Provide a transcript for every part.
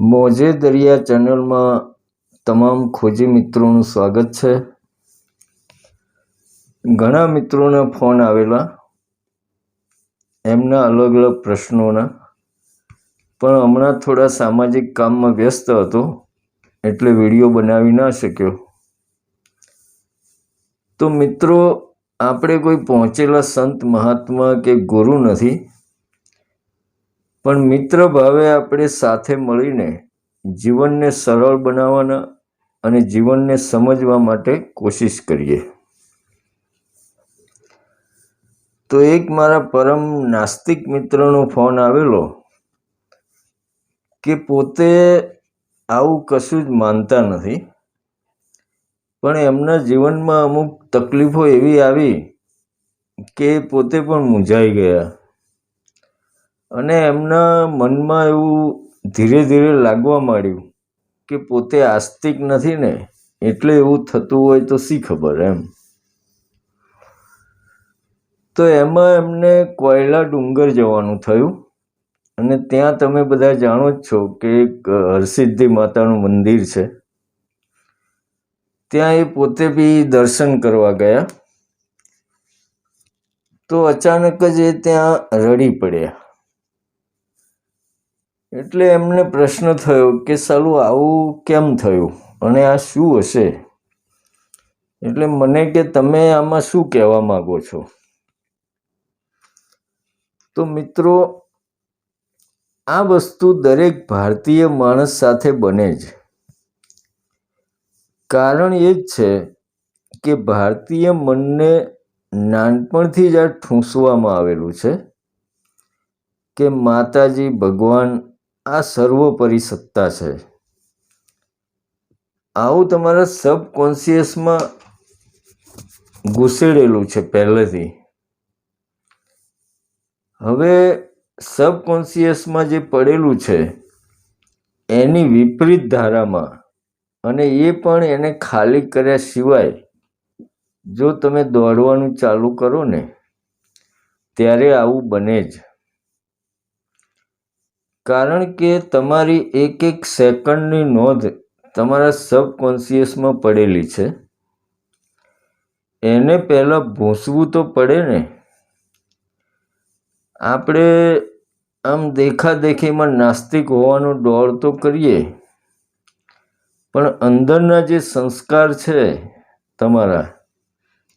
મોજે દરિયા ચેનલમાં તમામ ખોજી મિત્રોનું સ્વાગત છે. ઘણા મિત્રોના ફોન આવેલા, એમના અલગ અલગ પ્રશ્નોના, પણ હમણાં થોડા સામાજિક કામમાં વ્યસ્ત હતો, એટલે વીડિયો બનાવી ના શક્યો. તો મિત્રો, આપણે કોઈ પહોંચેલા સંત મહાત્મા કે ગુરુ નથી પણ મિત્ર ભાવે આપણે સાથે મળીને જીવનને સરળ બનાવવાના અને જીવનને સમજવા માટે કોશિશ કરીએ. તો એક મારા પરમ નાસ્તિક મિત્રનો ફોન આવેલો કે પોતે આવું કશું જ માનતા નથી, પણ એમના જીવનમાં અમુક તકલીફો એવી આવી કે પોતે પણ મૂંઝાઈ ગયા. અને એમના મનમાં એવું ધીરે ધીરે લાગવા માંડ્યું કે પોતે આસ્તિક નથી ને, એટલે એવું થતું હોય તો શી ખબર એમ. તો એમાં એમને કોયલા ડુંગર જવાનું થયું અને ત્યાં તમે બધા જાણો જ છો કે એક હરસિદ્ધિ માતાનું મંદિર છે. ત્યાં એ પોતે બી દર્શન કરવા ગયા. તો અચાનક જ એ ત્યાં રડી પડ્યા. એટલે એમને પ્રશ્ન થયો કે, સાલું, આવું કેમ થયું? અને આ શું હશે? એટલે મને કે, તમે આમાં શું કહેવા માગો છો? તો મિત્રો, આ વસ્તુ દરેક ભારતીય માણસ સાથે બને જ. કારણ એ જ છે કે, ભારતીય મનને નાનપણથી જ આ ઠૂંસવામાં આવેલું છે કે, માતાજી ભગવાન આ સર્વોપરી સત્તા છે. આવું તમારા સબકોન્શિયસમાં ઘૂસેડેલું છે પહેલેથી. હવે સબકોન્શિયસમાં જે પડેલું છે, એની વિપરીત ધારામાં અને એ પણ એને ખાલી કર્યા સિવાય, જો તમે દોડવાનું ચાલુ કરો ને, ત્યારે આવું બને જ. કારણ કે તમારી એક એક સેકન્ડની નોંધ તમારા સબકોન્શિયસમાં પડેલી છે. એને પહેલાં ભૂંસવું તો પડે ને. આપણે આમ દેખાદેખીમાં નાસ્તિક હોવાનો ડોળ તો કરીએ. પણ અંદરના જે સંસ્કાર છે તમારા,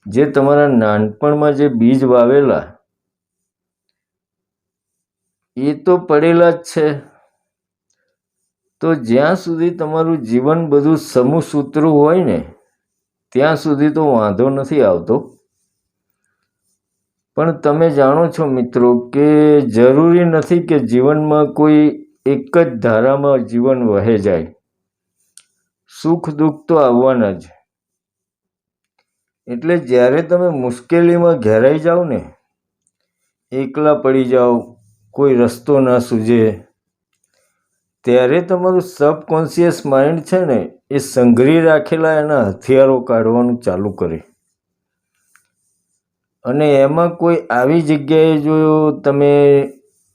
જે તમારા નાનપણમાં જે બીજ વાવેલા એ તો પડેલા જ છે. તો જ્યાં સુધી તમારું જીવન બધું સમૂહસૂત્રું હોય ને, ત્યાં સુધી તો વાંધો નથી આવતો. પણ તમે જાણો છો મિત્રો કે જરૂરી નથી કે જીવનમાં કોઈ એક જ ધારામાં જીવન વહે જાય. સુખ દુઃખ તો આવવાના જ. એટલે જ્યારે તમે મુશ્કેલીમાં ઘેરાઈ જાઓ ને, એકલા પડી જાઓ કોઈ રસ્તો ના સૂજે. ત્યારે તમારું સબકોન્શિયસ માઇન્ડ છે ને, એ સંઘરી રાખેલા એના હથિયારો કાઢવાનું ચાલુ કરે. અને એમાં કોઈ આવી જગ્યાએ જો તમે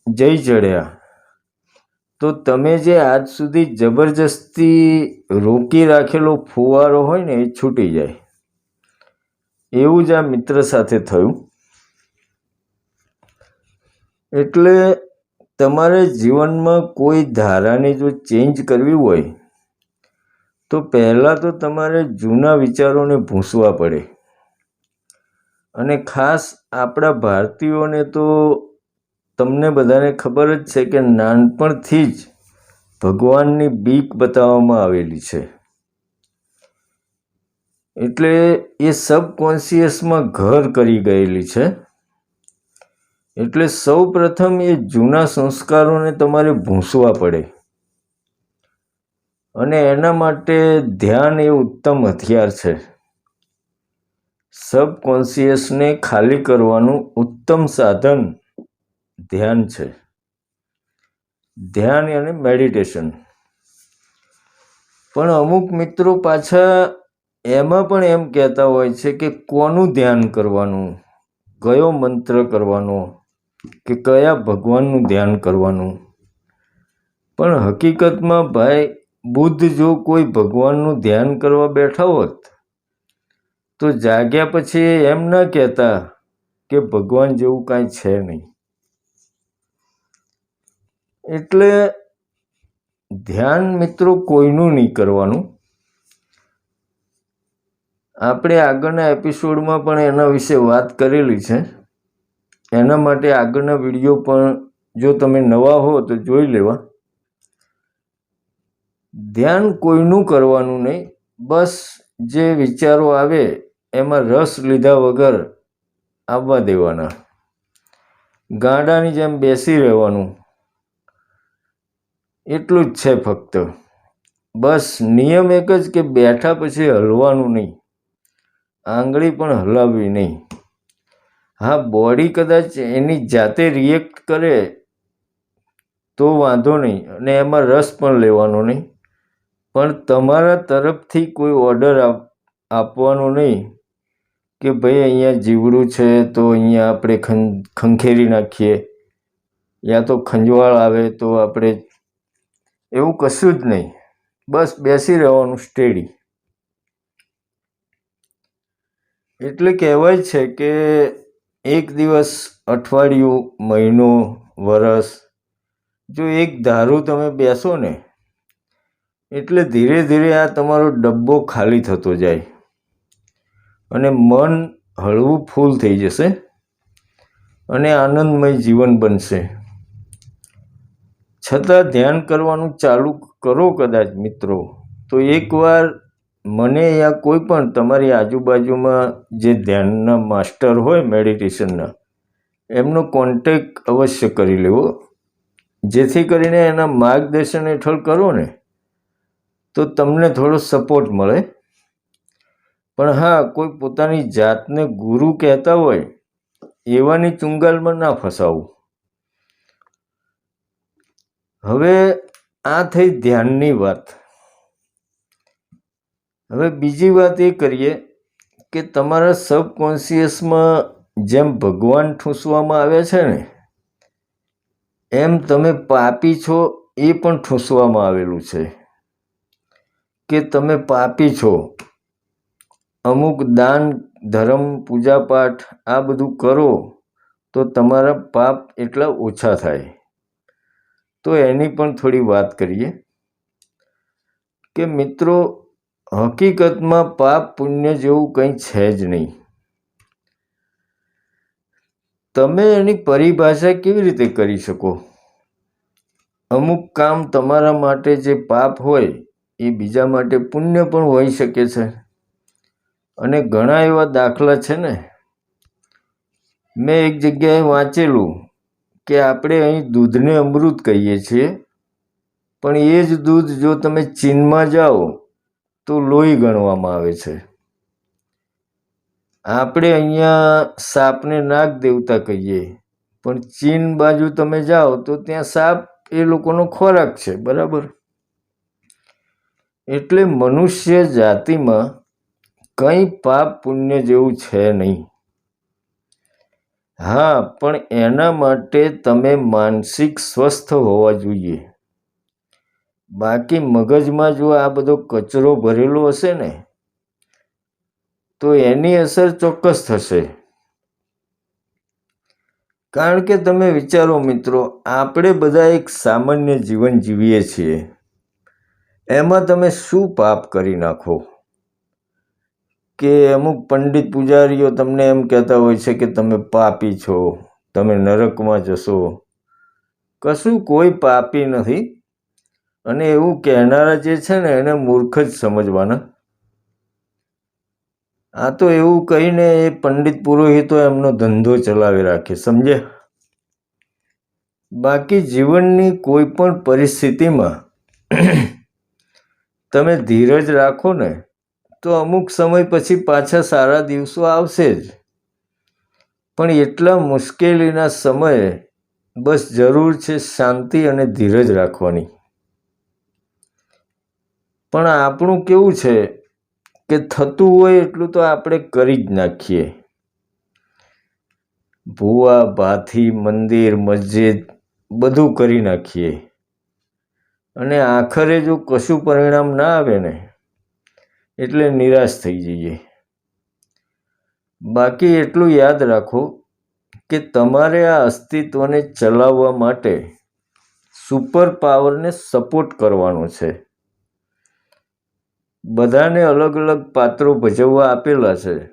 જઈ ચડ્યા, તો તમે જે આજ સુધી જબરજસ્તી રોકી રાખેલો ફુવારો હોય ને, એ છૂટી જાય. એવું જ આ મિત્ર સાથે થયું. એટલે તમારે જીવનમાં કોઈ ધારાને જો ચેન્જ કરવી હોય, તો પહેલાં તો તમારે જૂના વિચારોને ભૂંસવા પડે. અને ખાસ આપણા ભારતીયોને તો તમને બધાને ખબર જ છે કે નાનપણથી જ ભગવાનની બીક બતાવવામાં આવેલી છે. એટલે એ સબકોન્શિયસમાં ઘર કરી ગયેલી છે. એટલે સૌ પ્રથમ એ જૂના સંસ્કારોને તમારે ભૂંસવા પડે. અને એના માટે ધ્યાન એ ઉત્તમ હથિયાર છે. સબકોન્શિયસને ખાલી કરવાનું ઉત્તમ સાધન ધ્યાન છે. ધ્યાન અને મેડિટેશન. પણ અમુક મિત્રો પાછા એમાં પણ એમ કહેતા હોય છે કે કોનું ધ્યાન કરવાનું? કયો મંત્ર કરવાનો? કે કયા ભગવાનનું ધ્યાન કરવાનું? પણ હકીકતમાં ભાઈ, બુદ્ધ જો કોઈ ભગવાનનું ધ્યાન કરવા બેઠા હોત, તો જાગ્યા પછી એમ ન કહેતા કે ભગવાન જેવું કાંઈ છે નહીં. એટલે ધ્યાન મિત્રો કોઈનું નહીં કરવાનું. આપણે આગળના એપિસોડમાં પણ એના વિશે વાત કરેલી છે. એના માટે આગળના વીડિયો પણ જો તમે નવા હો તો જોઈ લેવા. ધ્યાન કોઈનું કરવાનું નહીં, બસ જે વિચારો આવે એમાં રસ લીધા વગર આવવા દેવાના. ગાડાની જેમ બેસી રહેવાનું. એટલું જ છે ફક્ત. બસ નિયમ એક જ કે બેઠા પછી હલવાનું નહીં. આંગળી પણ હલાવવી નહીં. હા બોડી કદાચ એની જાતે રિએક્ટ કરે તો વાંધો નહીં અને એમાં રસ પણ લેવાનો નહીં. પણ તમારા તરફથી કોઈ ઓર્ડર આપવાનો નહીં કે ભાઈ અહીંયા જીવડું છે તો અહીંયા આપણે ખં, ખંખેરી નાખીએ યા તો ખંજવાળ આવે તો આપણે એવું કશું જ નહીં. બસ બેસી રહેવાનું સ્ટેડી એટલે કહેવાય છે કે એક દિવસ અઠવાડિયું, મહિનો, વરસ, જો એક ધારું તમે બેસો ને, એટલે ધીરે ધીરે આ તમારો ડબ્બો ખાલી થતો જાય. અને મન હળવું ફૂલ થઈ જશે અને આનંદમય જીવન બનશે. છતાં ધ્યાન કરવાનું ચાલુ કરો કદાચ મિત્રો. તો એકવાર મને યા કોઈ પણ તમારી આજુબાજુમાં જે ધ્યાનના માસ્ટર હોય મેડિટેશનના, એમનો કોન્ટેક અવશ્ય કરી લેવો. જેથી કરીને એના માર્ગદર્શન હેઠળ કરો ને, તો તમને થોડો સપોર્ટ મળે. પણ હા, કોઈ પોતાની જાતને ગુરુ કહેતા હોય, એવાની ચુંગાલમાં ના ફસાવું. હવે આ થઈ ધ્યાનની વાત. હવે બીજી વાત એ કરીએ કે તમારા સબકોન્શિયસમાં જેમ ભગવાન ઠૂંસવામાં આવે છે ને, એમ તમે પાપી છો એ પણ ઠૂંસવામાં આવેલું છે. કે તમે પાપી છો, અમુક દાન, ધર્મ, પૂજાપાઠ આ બધું કરો તો તમારા પાપ એટલા ઓછા થાય. તો એની પણ થોડી વાત કરીએ કે મિત્રો હકીકતમાં પાપ પુણ્ય જેવું કંઈ છે જ નહીં. તમે એની પરિભાષા કેવી રીતે કરી શકો? અમુક કામ તમારા માટે જે પાપ હોય, એ બીજા માટે પુણ્ય પણ હોઈ શકે છે. અને ઘણા એવા દાખલા છે ને. મેં એક જગ્યાએ વાંચેલું કે આપણે અહીં દૂધને અમૃત કહીએ છીએ. પણ એ જ દૂધ જો તમે ચીનમાં જાઓ તો લોહી ગણવામાં આવે છે. આપણે અહીંયા સાપને નાગ દેવતા કહીએ, પણ ચીન બાજુ તમે જાઓ તો ત્યાં સાપ એ લોકોનો ખોરાક છે, બરાબર? એટલે મનુષ્ય જાતિમાં કંઈ પાપ પુણ્ય જેવું છે નહીં. હા, પણ એના માટે તમે માનસિક સ્વસ્થ હોવા જોઈએ. બાકી મગજમાં જો આ બધો કચરો ભરેલો હશે ને, તો એની અસર ચોક્કસ થશે. કારણ કે તમે વિચારો મિત્રો, આપણે બધા એક સામાન્ય જીવન જીવીએ છીએ. એમાં તમે શું પાપ કરી નાખો? કે અમુક પંડિત પૂજારીઓ તમને એમ કહેતા હોય છે કે તમે પાપી છો, તમે નરકમાં જશો. કશું કોઈ પાપી નથી અને એવું કહેનારા જે છે ને, એને મૂર્ખ જ સમજવાના. આ તો એવું કહીને એ પંડિત પુરોહિતો એમનો ધંધો ચલાવી રાખે, સમજે? બાકી જીવનની કોઈ પણ પરિસ્થિતિમાં તમે ધીરજ રાખો ને, તો અમુક સમય પછી પાછા સારા દિવસો આવશે જ. પણ એટલા મુશ્કેલીના સમયે બસ જરૂર છે શાંતિ અને ધીરજ રાખવાની. પણ આપણું કેવું છે કે થતું હોય એટલું તો આપણે કરી જ નાખીએ. ભૂવા, ભાથી, મંદિર, મસ્જિદ બધું કરી નાખીએ. અને આખરે જો કશું પરિણામ ના આવે ને, એટલે નિરાશ થઈ જઈએ. બાકી એટલું યાદ રાખો કે તમારે આ અસ્તિત્વને ચલાવવા માટે સુપર પાવરને સપોર્ટ કરવાનો છે. બધાને અલગ અલગ પાત્રો ભજવવા આપેલા છે.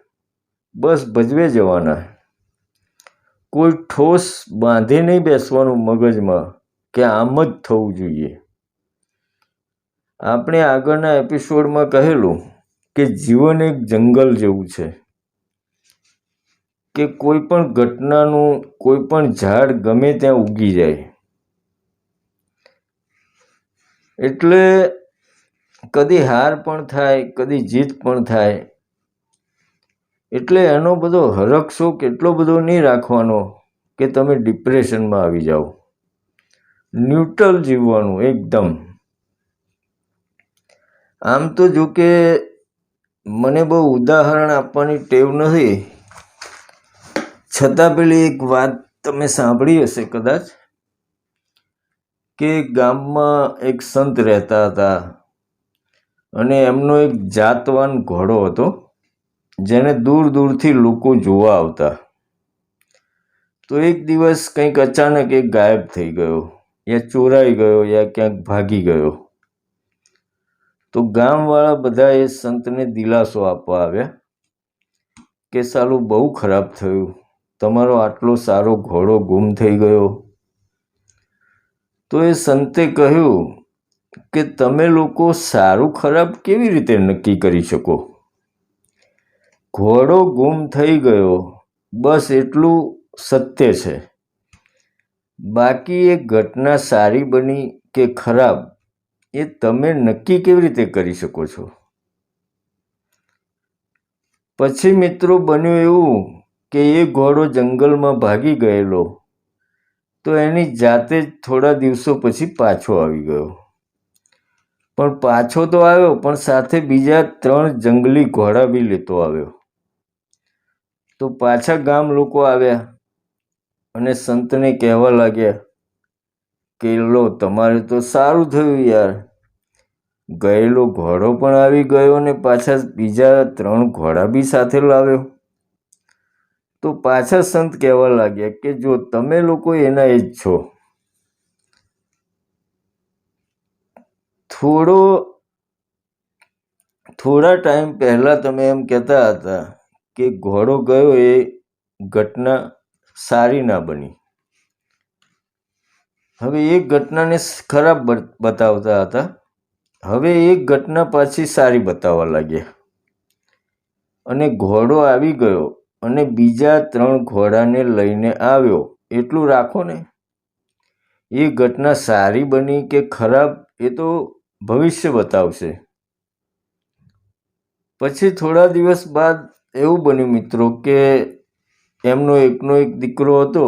બસ ભજવે જવાના. કોઈ ઠોસ બાંધી નહીં બેસવાનું મગજમાં કે આમ જ થવું જોઈએ. આપણે આગળના એપિસોડમાં કહેલું કે જીવન એક જંગલ જેવું છે. કે કોઈ પણ ઘટનાનું કોઈ પણ ઝાડ ગમે ત્યાં ઉગી જાય. એટલે કદી હાર પણ થાય, કદી જીત પણ થાય. એટલે એનો બધો હરખશો કેટલો બધો નહીં રાખવાનો કે તમે ડિપ્રેશનમાં આવી જાઓ. ન્યુટ્રલ જીવવાનું એકદમ. આમ તો જો કે મને બહુ ઉદાહરણ આપવાની ટેવ નથી. છતાં પેલી એક વાત તમે સાંભળી હશે કદાચ, કે ગામમાં એક સંત રહેતા હતા. અને એમનો એક જાતવાન ઘોડો હતો જેને દૂર દૂરથી લોકો જોવા આવતા. તો એક દિવસ કંઈક અચાનક એ ગાયબ થઈ ગયો, યા ચોરાઈ ગયો, યા ક્યાંક ભાગી ગયો. તો ગામવાળા બધા એ સંતને દિલાસો આપવા આવ્યા કે, સાલું બહુ ખરાબ થયું. તમારો આટલો સારો ઘોડો ગુમ થઈ ગયો. તો એ સંતે કહ્યું કે તમે લોકો સારું ખરાબ કેવી રીતે નક્કી કરી શકો? ઘોડો ગુમ થઈ ગયો. બસ એટલું સત્ય છે. બાકી એ ઘટના સારી બની કે ખરાબ, એ તમે નક્કી કેવી રીતે કરી શકો છો? પછી મિત્રો બન્યું એવું કે એ ઘોડો જંગલમાં ભાગી ગયેલો, તો એની જાતે જ થોડા દિવસો પછી પાછો આવી ગયો. પણ પાછો તો આવ્યો, પણ સાથે બીજા ત્રણ જંગલી ઘોડા બી લેતો આવ્યો. તો પાછા ગામ લોકો આવ્યા અને સંતને કહેવા લાગ્યા કે, લો, તમારે તો સારું થયું યાર. ગયેલો ઘોડો પણ આવી ગયો ને પાછા બીજા ત્રણ ઘોડા બી સાથે લાવ્યો. તો પાછા સંત કહેવા લાગ્યા કે, જો તમે લોકો એના એ જ છો થોડો, થોડા ટાઈમ પહેલાં તમે એમ કહેતા હતા કે ઘોડો ગયો એ ઘટના સારી ના બની. હવે એ ઘટનાને ખરાબ બતાવતા હતા. હવે એક ઘટના પાછી સારી બતાવવા લાગ્યા. અને ઘોડો આવી ગયો અને બીજા ત્રણ ઘોડાને લઈને આવ્યો. એટલું રાખો ને. એ ઘટના સારી બની કે ખરાબ એ તો ભવિષ્ય બતાવશે. પછી થોડા દિવસ બાદ એવું બન્યું મિત્રો કે એમનો એકનો એક દીકરો હતો,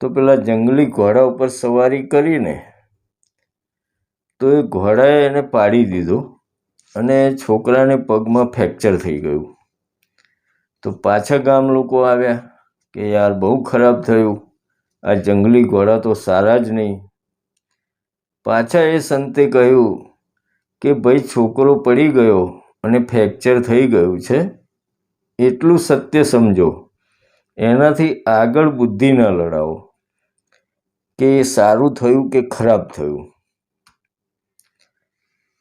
તો પેલા જંગલી ઘોડા ઉપર સવારી કરીને તો એ ઘોડાએ એને પાડી દીધો અને છોકરાને પગમાં ફ્રેક્ચર થઈ ગયું. તો પાછા ગામ લોકો આવ્યા કે યાર બહુ ખરાબ થયું. આ જંગલી ઘોડા તો સારા જ નહીં. પાછા એ સંતે કહ્યું કે ભાઈ છોકરો પડી ગયો અને ફ્રેક્ચર થઈ ગયું છે. એટલું સત્ય સમજો. એનાથી આગળ બુદ્ધિ ન લડાવો. કે એ સારું થયું કે ખરાબ થયું.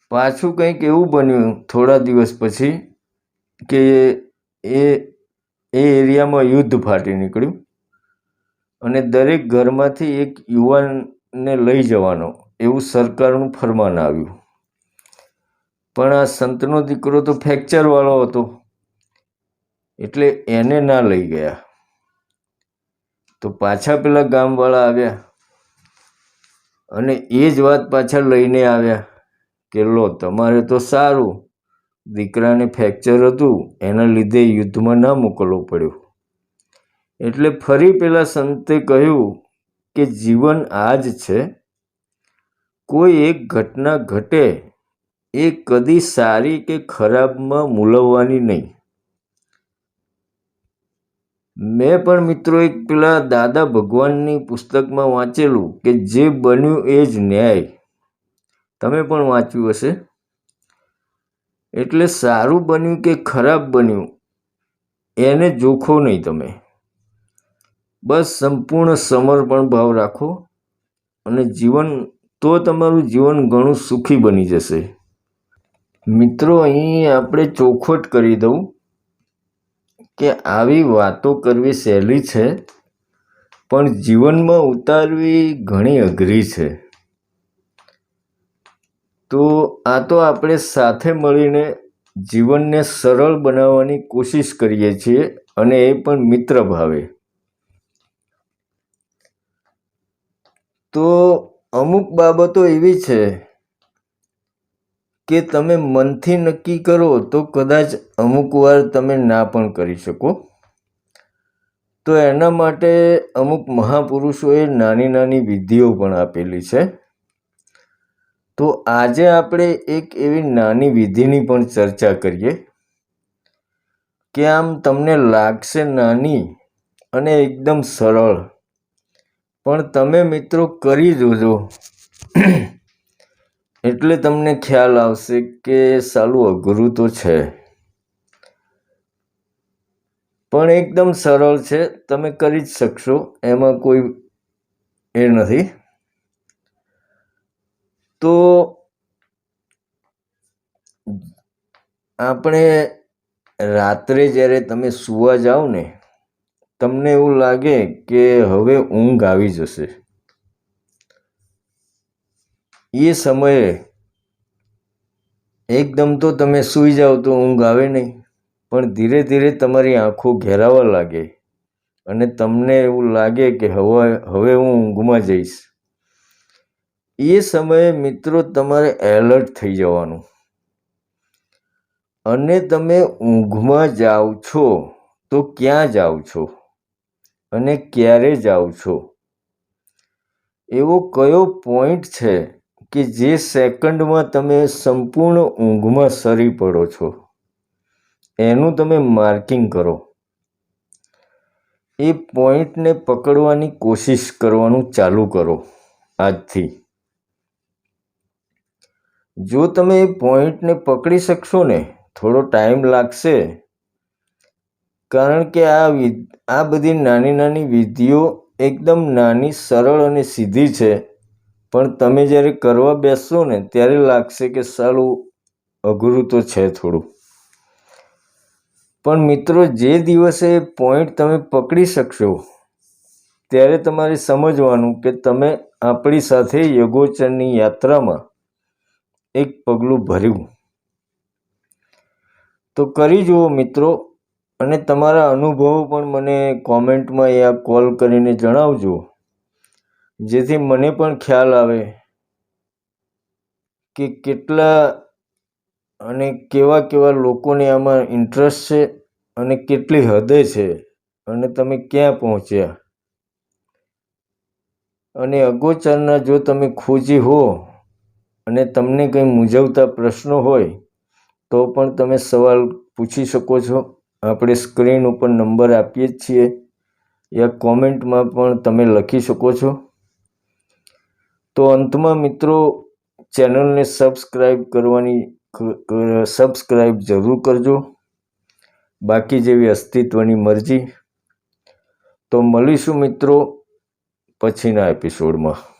પાછું કંઈક એવું બન્યું થોડા દિવસ પછી કે એ એ એરિયામાં યુદ્ધ ફાટી નીકળ્યું. અને દરેક ઘરમાંથી એક યુવાનને લઈ જવાનો એવું સરકારનું ફરમાન આવ્યું. પણ આ સંતનો દીકરો તો ફ્રેક્ચરવાળો હતો. એટલે એને ના લઈ ગયા. તો પાછા પેલા ગામવાળા આવ્યા. અને એ જ વાત પાછા લઈને આવ્યા કે, લો, તમારે તો સારું. દીકરાને ફ્રેક્ચર હતું, એના લીધે યુદ્ધમાં ના મોકલવો પડ્યો. એટલે ફરી પેલા સંતે કહ્યું કે, જીવન આ જ છે. કોઈ એક ઘટના ઘટે એ કદી સારી કે ખરાબમાં મૂલવવાની નહીં. મેં પણ મિત્રો એક પેલા દાદા ભગવાનની પુસ્તકમાં વાંચેલું કે જે બન્યું એ જ ન્યાય. તમે પણ વાંચ્યું હશે? એટલે સારું બન્યું કે ખરાબ બન્યું, એને જોખો નહીં તમે. બસ સંપૂર્ણ સમર્પણ ભાવ રાખો અને જીવન તો તમારું જીવન ઘણું સુખી બની જશે. મિત્રો, અહીં આપણે ચોખવટ કરી દઉં કે આવી વાતો કરવી સહેલી છે, પણ જીવનમાં ઉતારવી ઘણી અઘરી છે. તો આ તો આપણે સાથે મળીને જીવનને સરળ બનાવવાની કોશિશ કરીએ છીએ અને એ પણ મિત્ર ભાવે. તો અમુક બાબતો એવી છે કે તમે મનથી નક્કી કરો તો કદાચ અમુક વાર તમે ના પણ કરી શકો. તો એના માટે અમુક મહાપુરુષોએ નાની નાની વિધિઓ પણ આપેલી છે. તો આજે આપણે એક એવી નાની વિધિની પણ ચર્ચા કરીએ કે આમ તમને લાગશે નાની અને એકદમ સરળ પણ તમે મિત્રો કરી જોજો. એટલે તમને ખ્યાલ આવશે કે સાલું અઘરું તો છે. પણ એકદમ સરળ છે, તમે કરી જ શકશો, એમાં કોઈ એ નથી. તો આપણે રાત્રે જ્યારે તમે સૂવા જાઓ ને તમને એવું લાગે કે હવે ઊંઘ આવી જશે? એ સમયે એકદમ તો તમે સૂઈ જાઓ તો ઊંઘ આવે નહીં, પણ ધીરે ધીરે તમારી આંખો ઘેરાવા લાગે અને તમને એવું લાગે કે હવે હવે હું ઊંઘમાં જઈશ. એ સમયે મિત્રો તમારે એલર્ટ થઈ જવાનું. અને તમે ઊંઘમાં જાઓ છો તો ક્યાં જાઓ છો? અને ક્યારે જાઓ છો? એવો કયો પોઈન્ટ છે કે જે સેકન્ડમાં તમે સંપૂર્ણ ઊંઘમાં સરી પડો છો? એનું તમે માર્કિંગ કરો. એ પોઈન્ટને પકડવાની કોશિશ કરવાનું ચાલુ કરો આજથી. જો તમે એ પોઈન્ટને પકડી શકશો ને, થોડો ટાઈમ લાગશે કારણ કે આ આ બધી નાની નાની વિધિઓ એકદમ નાની, સરળ અને સીધી છે. પણ તમે જ્યારે કરવા બેસશો ને, ત્યારે લાગશે કે સારું અઘરું તો છે થોડું. પણ મિત્રો, જે દિવસે પોઈન્ટ તમે પકડી શકશો, ત્યારે તમારે સમજવાનું કે તમે આપણી સાથે યગોચરની યાત્રામાં એક પગલું ભર્યું. તો કરી જુઓ મિત્રો અને તમારા અનુભવો પણ મને કોમેન્ટમાં યા કોલ કરીને જણાવજો, જેથી મને પણ ખ્યાલ આવે કે કેટલા અને કેવા કેવા લોકોને આમાં ઇન્ટરેસ્ટ છે અને કેટલી હદે છે અને તમે ક્યાં પહોંચ્યા. અને અગોચરના જો તમે ખોજી હો અને તમને કંઈ મૂંઝવતા પ્રશ્નો હોય, તો પણ તમે સવાલ પૂછી શકો છો. આપણે સ્ક્રીન ઉપર નંબર આપીએ જ છીએ. યા કોમેન્ટમાં પણ તમે લખી શકો છો. તો અંતમાં મિત્રો, ચેનલને સબસ્ક્રાઈબ કરવાની સબસ્ક્રાઈબ જરૂર કરજો. બાકી જેવી અસ્તિત્વની મરજી. તો મળીશું મિત્રો પછીના એપિસોડમાં.